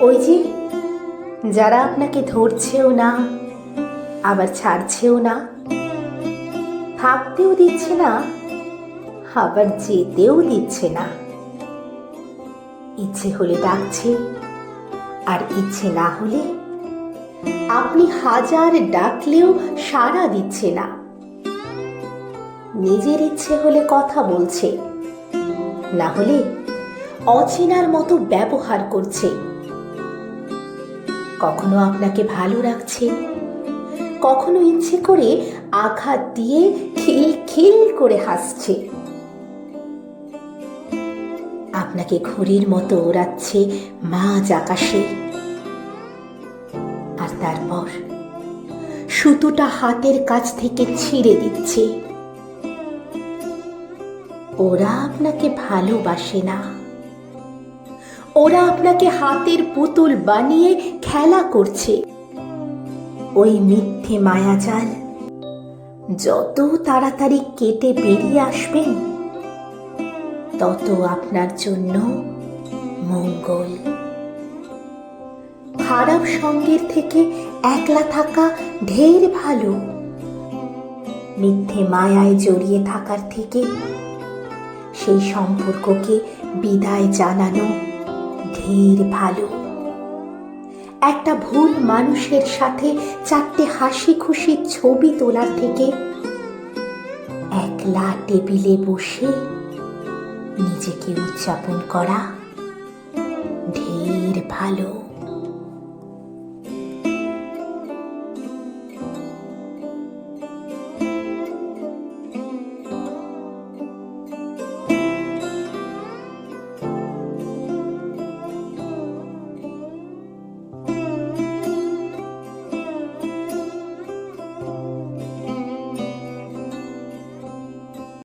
ওই যে, যারা আপনাকে ধরছেও না, আবার ছাড়ছেও না, থাকতেও দিচ্ছে না, আবার যেতেও দিচ্ছে না। ইচ্ছে হলে ডাকছে, আর ইচ্ছে না হলে আপনি হাজার ডাকলেও সাড়া দিচ্ছে না। নিজের ইচ্ছে হলে কথা বলছে, না হলে অচেনার মতো ব্যবহার করছে। কখনো আপনাকে ভালো রাখছে কখনো ইচ্ছে করে আঘাত দিয়ে খিল খিল করে হাসছে? আপনাকে ঘুড়ির মতো ওড়াচ্ছে মাঝ আকাশে। আর তারপর সুতোটা হাতের কাছ থেকে ছিঁড়ে দিচ্ছে। ওরা আপনাকে ভালোবাসে না। ওরা আপনাকে হাতের পুতুল বানিয়ে খেলা করছে। ওই মিথ্যে মায়াজাল, যত তাড়াতাড়ি কেটে বেরিয়ে আসবেন, তত আপনার জন্য মঙ্গল। খারাপ সঙ্গের থেকে একলা থাকা ঢের ভালো। মিথ্যে মায়ায় জড়িয়ে থাকার থেকে সেই সম্পর্ককে বিদায় জানানো ঢের ভালো। একটা ভুল মানুষের সাথে চারটে হাসি খুশি ছবি তোলার থেকে একলা টেবিলে বসে নিজেকে উদযাপন করা ঢের ভালো।